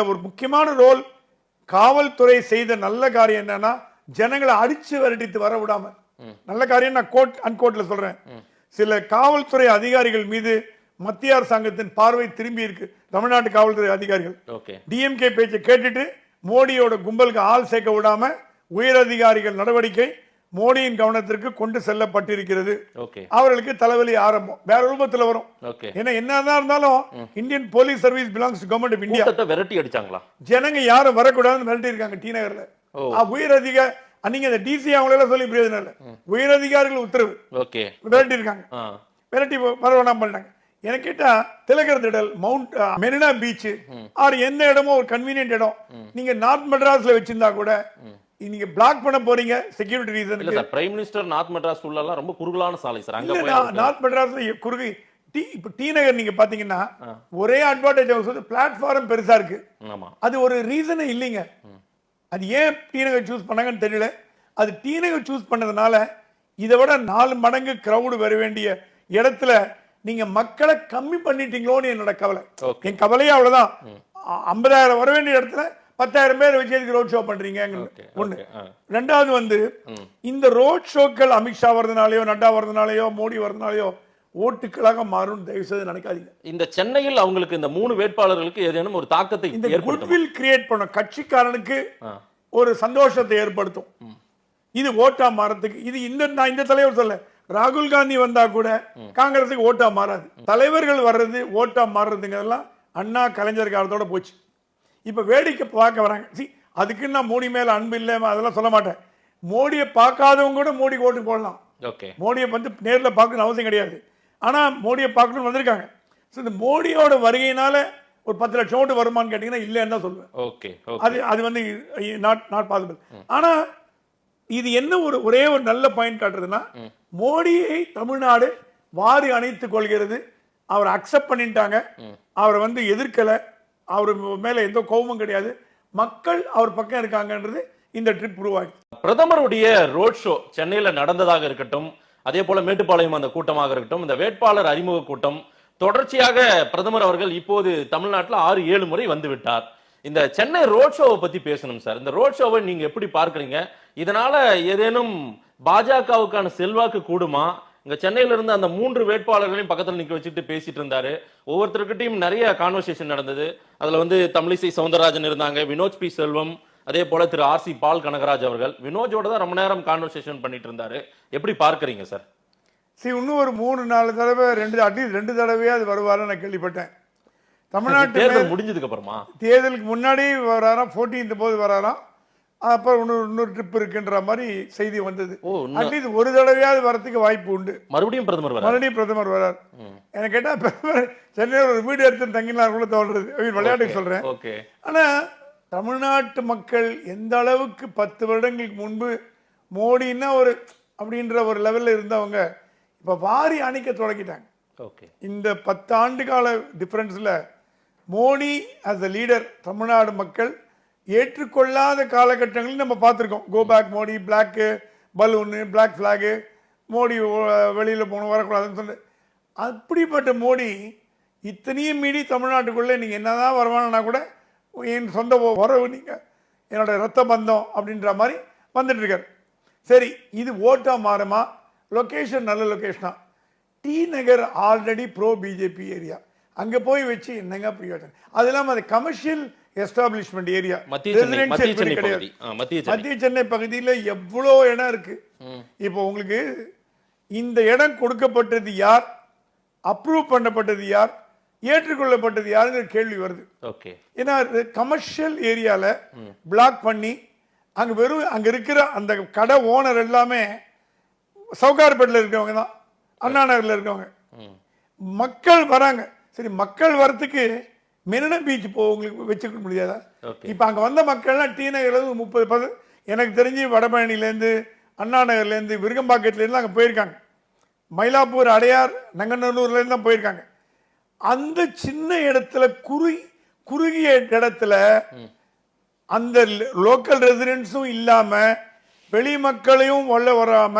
ஒரு முக்கியமான ரோல் காவல்துறை செய்த நல்ல காரியம் என்னன்னா ஜனங்களை அடிச்சு விரட்டிட்டு வர விடாம. நல்ல காரியம் நான் கோட் அன்கோட்ல சொல்றேன். சில காவல்துறை அதிகாரிகள் மீது மத்திய அரசாங்கத்தின் பார்வை திரும்பி இருக்கு. தமிழ்நாட்டு காவல்துறை அதிகாரிகள். டிஎம்கே பேச்சை கேட்டுட்டு மோடியோட கும்பலுக்கு ஆள் சேர்க்க விடாம உயரதிகாரிகள் நடவடிக்கை மோடியின் கவனத்திற்கு கொண்டு செல்லப்பட்டிருக்கிறது. அவர்களுக்கு தலைவலி ஆரம்பம். வேற ரூபத்துல வரும். ஏன்னா என்னதான் இருந்தாலும் Indian police service belongs government of India விரட்டி அடிச்சாங்களா? ஜனங்க யாரும் வரக்கூடாதுன்னு மிரட்டி இருக்காங்க டி நகர்ல. உயர் அதிக நீங்க அந்த டிசி அவங்களெல்லாம் சொல்லி பிரயோஜனம் இல்லை. உயர் அதிகாரிகள் உத்தரவு. ஓகே. மிரட்டி இருக்காங்க ஆ. மிரட்டி வர வேணாம் பண்ணிட்டாங்க எனக்கு கேட்டா திலகர் திடல் மவுண்ட் மெரினா பீச் ஆர் எந்த இடமோ ஒரு கன்வீனியன்ட் இடம். நீங்க நார்த் மெட்ராஸ்ல வச்சிருந்தா கூட நீங்க பிளாக் பண்ண போறீங்க செக்யூரிட்டி இல்ல ரீசனுக்கு sir prime minister north Madras உள்ள எல்லாம் ரொம்ப குறுகலான சாலை சார் அங்க இல்ல, போய் நார்த் மெட்ராஸ்ல குறுகி டி இப்ப டி நகர் நீங்க பாத்தீங்கன்னா ஒரே அட்வான்டேஜ் வந்து பிளாட்ஃபார்ம் பெருசா இருக்கு. ஆமா. அது ஒரு ரீசனே இல்லைங்க. அது ஏன் டி நகர் சூஸ் பண்ணாங்கன்னு தெரியல. அது டி நகர் சூஸ் பண்ணதுனால இதை விட நாலு மடங்கு கிரவுடு வர வேண்டிய இடத்துல நீங்க மக்களை கம்மி பண்ணிட்டீங்களோன்னு என்னோட கவலை. என் கவலையே அவ்வளவுதான். ஐம்பதாயிரம் வர வேண்டிய இடத்துல பத்தாயிரம் பேர் வச்சு எதுக்கு ரோட் ஷோ okay, ஆ. ரெண்டாவது வந்து இந்த ரோட் ஷோக்கள் அமித்ஷா வரதுனாலயோ நட்டா வரதுனாலயோ மோடி வரதுனாலயோ ஓட்டுக்களாக மாறும் தயவு செய்து நினைக்காதீங்க. இந்த சென்னையில் அவங்களுக்கு இந்த மூணு வேட்பாளர்களுக்கு ஏதேனும் ஒரு தாக்கத்தை இந்த குட்வில் கிரியேட் பண்ண கட்சிக்காரனுக்கு. ஒரு சந்தோஷத்தை ஏற்படுத்தும். இது ஓட்டா மாறதுக்கு இது இந்த நான் இந்த தலைவர் சொல்ல ராகுல் காந்தி வந்தா கூட காங்கிரஸுக்கு ஓட்டா மாறாது. தலைவர்கள் வர்றது ஓட்டா மாறுறதுங்கிறதெல்லாம் அண்ணா கலைஞர் காலத்தோட போச்சு. இப்ப வேடிக்கை பார்க்க வராங்க. சி அதுக்கு நான் மோடி மேல அன்பு இல்லை அதெல்லாம் சொல்ல மாட்டேன். மோடியை பார்க்காதவங்க கூட மோடிக்கு ஓட்டு போடலாம். ஓகே. மோடியை வந்து நேர்ல பார்க்கணும்னு அவசியம் கிடையாது. ஆனா மோடியை பார்க்கணும்னு வந்திருக்காங்க. ஸோ இந்த மோடியோட வருகையினால ஒரு பத்து லட்சம் ஓட்டு வருமான்னு கேட்டீங்கன்னா இல்லைன்னு தான் சொல்லுவேன். ஓகே அது அது வந்து நாட் நாட் பாசிபிள் ஆனா இது என்ன ஒரு ஒரே ஒரு நல்ல பாயிண்ட் காட்டுறதுன்னா மோடியை தமிழ்நாடு வாரி அணைத்துக் கொள்கிறது. அவர் அக்செப்ட் பண்ணிட்டாங்க. அவரை வந்து எதிர்க்கல. அவர் மேலே எந்த கோபமும் கிடையாது. மக்கள் அவர் பக்கம் இருக்காங்கன்றது இந்த ட்ரிப் உருவாக்கி. பிரதமருடைய ரோட் ஷோ சென்னையில் நடந்ததாக இருக்கட்டும் அதே போல மேட்டுப்பாளையம் அந்த கூட்டமாக இருக்கட்டும் இந்த வேட்பாளர் அறிமுக கூட்டம் தொடர்ச்சியாக பிரதமர் அவர்கள் இப்போது தமிழ்நாட்டில் ஆறு ஏழு முறை வந்து விட்டார். இந்த சென்னை ரோட் ஷோவை பத்தி பேசணும் சார் இந்த ரோட் ஷோவை நீங்க எப்படி பார்க்குறீங்க? இதனால ஏதேனும் பாஜகவுக்கான செல்வாக்கு கூடுமா? இங்க சென்னையில இருந்து அந்த மூன்று வேட்பாளர்களையும் பக்கத்துல நிக்க வச்சுட்டு பேசிட்டு இருந்தாரு. ஒவ்வொருத்தருக்கிட்டையும் நிறைய கான்வர்சேஷன் நடந்தது. அதுல வந்து தமிழிசை சவுந்தரராஜன் இருந்தாங்க வினோத் பி செல்வம் அதே போல Thiru R C Paul Kanagaraj அவர்கள். வினோஜோட தான் ரொம்ப நேரம் கான்வர்சேஷன் பண்ணிட்டு இருந்தாரு. எப்படி பார்க்கறீங்க சார்? சரி இன்னும் ஒரு மூணு நாலு தடவை ரெண்டு அட்லீஸ்ட் ரெண்டு தடவையாவது வருவாருன்னு நான் கேள்விப்பட்டேன். தமிழ்நாட்டு தேர்தல் முடிஞ்சதுக்கு அப்புறமா? தேர்தலுக்கு முன்னாடி வராராம் ஃபோர்டீன்த் போது வராராம். அப்புறம் இன்னொரு இன்னொரு ட்ரிப் இருக்குன்ற மாதிரி செய்தி வந்தது. அட்லீஸ்ட் ஒரு தடவையாவது வரதுக்கு வாய்ப்பு உண்டு. மறுபடியும் பிரதமர் மறுபடியும் பிரதமர் வரார் எனக்கு கேட்டா பிரதமர் சென்னையில் ஒரு வீடு எடுத்து தங்கினார் கூட தோன்றது விளையாட்டுக்கு சொல்றேன். ஓகே ஆனா தமிழ்நாட்டு மக்கள் எந்த அளவுக்கு பத்து வருடங்களுக்கு முன்பு மோடின்னா ஒரு அப்படின்ற ஒரு லெவல்ல இருந்தவங்க இப்ப வாரி அணைக்க தொடங்கிட்டாங்க. ஓகே இந்த பத்து ஆண்டு கால டிஃபரன்ஸ்ல Modi as a leader Tamil Nadu மக்கள் ஏற்றுக்கொள்ளாத காலகட்டங்களில் நம்ம பார்த்துருக்கோம். Go back Modi black balloon black flag Modi வெளியில் போகணும் வரக்கூடாதுன்னு சொல்லி. அப்படிப்பட்ட மோடி இத்தனையும் மீறி தமிழ்நாட்டுக்குள்ளே நீங்கள் என்ன தான் வருவானா கூட என் சொந்த உறவு நீங்கள் என்னோட ரத்த பந்தம் அப்படின்ற மாதிரி வந்துட்டுருக்கார் சரி இது ஓட்டாக மாறுமா? லொகேஷன் நல்ல லொக்கேஷனாக T Nagar already bro BJP area அங்கே போய் வச்சு என்னங்க பிரயோஜனம் அது இல்லாமல் அது கமர்ஷியல் எஸ்டாப்ளிஷ்மெண்ட் ஏரியா. மத்திய சென்னை மத்திய சென்னை பகுதியில் எவ்வளோ இடம் இருக்கு? இப்போ உங்களுக்கு இந்த இடம் கொடுக்கப்பட்டது யார்? அப்ரூவ் பண்ணப்பட்டது யார்? ஏற்றுக்கொள்ளப்பட்டது யாருங்கிற கேள்வி வருது. ஓகே. ஏன்னா கமர்ஷியல் ஏரியால பிளாக் பண்ணி அங்க வெறும் அங்க இருக்கிற அந்த கடை ஓனர் எல்லாமே சவுகார்பேட்டில் இருக்கவங்க தான். அண்ணா நகர்ல இருக்கவங்க. ம். மக்கள் வராங்க. சரி மக்கள் வரத்துக்கு மெரினா பீச் போ உங்களுக்கு வச்சுக்க முடியாதா. இப்போ அங்க வந்த மக்கள்லாம் டி நகர்ல இருந்து முப்பது பது எனக்கு தெரிஞ்சு வடபழனிலேருந்து அண்ணா நகர்லேருந்து விருகம்பாக்கத்துலேருந்து அங்கே போயிருக்காங்க. மயிலாப்பூர் அடையார் நங்கநல்லூர்லேருந்து தான் போயிருக்காங்க. அந்த சின்ன இடத்துல குறுகி குறுகிய இடத்துல அந்த லோக்கல் ரெசிடென்ட்ஸும் இல்லாம வெளி மக்களையும் உள்ள வராம